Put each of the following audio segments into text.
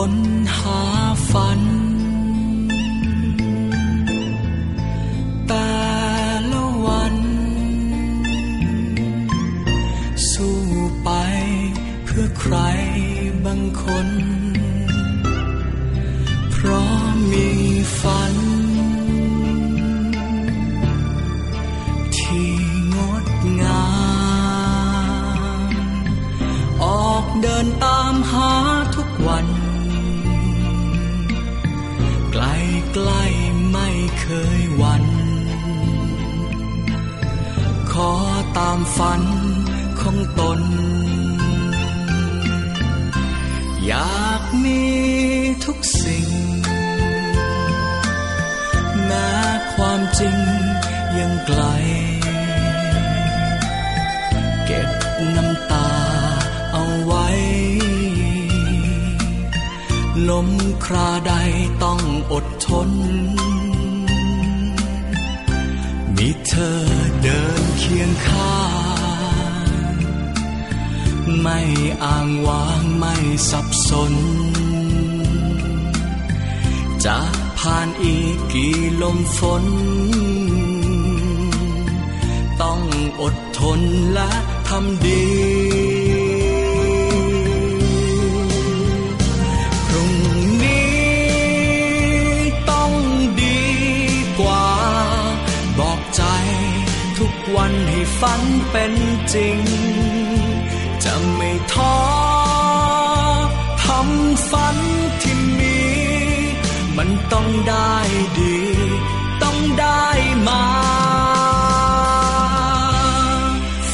ค้นหาฝัน แต่ละวัน สู้ไปเพื่อใครบางคน เพราะมีฝัน เคยหวัน ขอตามฝันของตน อยากมีทุกสิ่งแม้ความจริงยังไกล เก็บน้ำตาเอาไว้ ลมคราใดต้องอดทน มีเธอเดินเคียงข้าง ไม่อ้างว้างไม่สับสน จะผ่านอีกกี่ลมฝน ต้องอดทนและทำดี บอกใจ ทุกวันให้ฝันเป็นจริง จะไม่ท้อทำฝันที่มี มันต้องได้ดี ต้องได้มา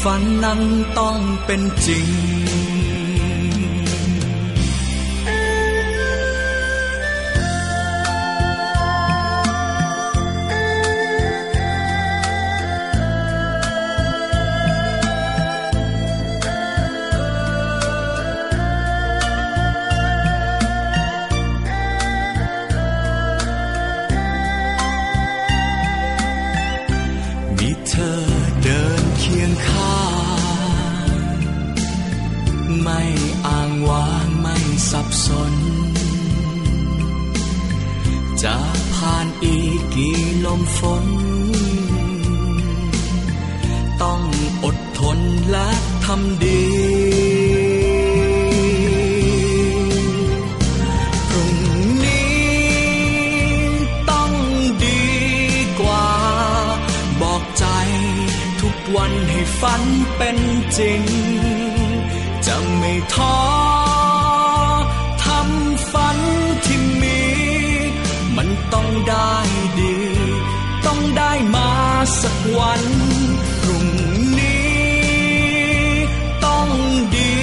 ฝันนั้นต้องเป็นจริงับสน จะผ่านอีกกี่ลมฝน ต้องอดทนและทำดีพรุ่งนี้ต้องดีกว่า บอกใจทุกวันให้ฝันเป็นจริง จะไม่ท้อ ต้องได้ดี ต้องได้มาสักวันพรุ่งนี้ต้องดี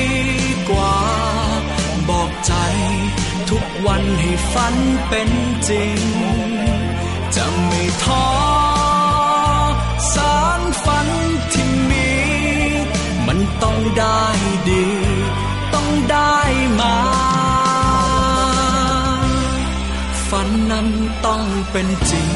กว่า บอกใจทุกวันให้ฝันเป็นจริง จะไม่ท้อ ฝันนั้นต้องเป็นจริง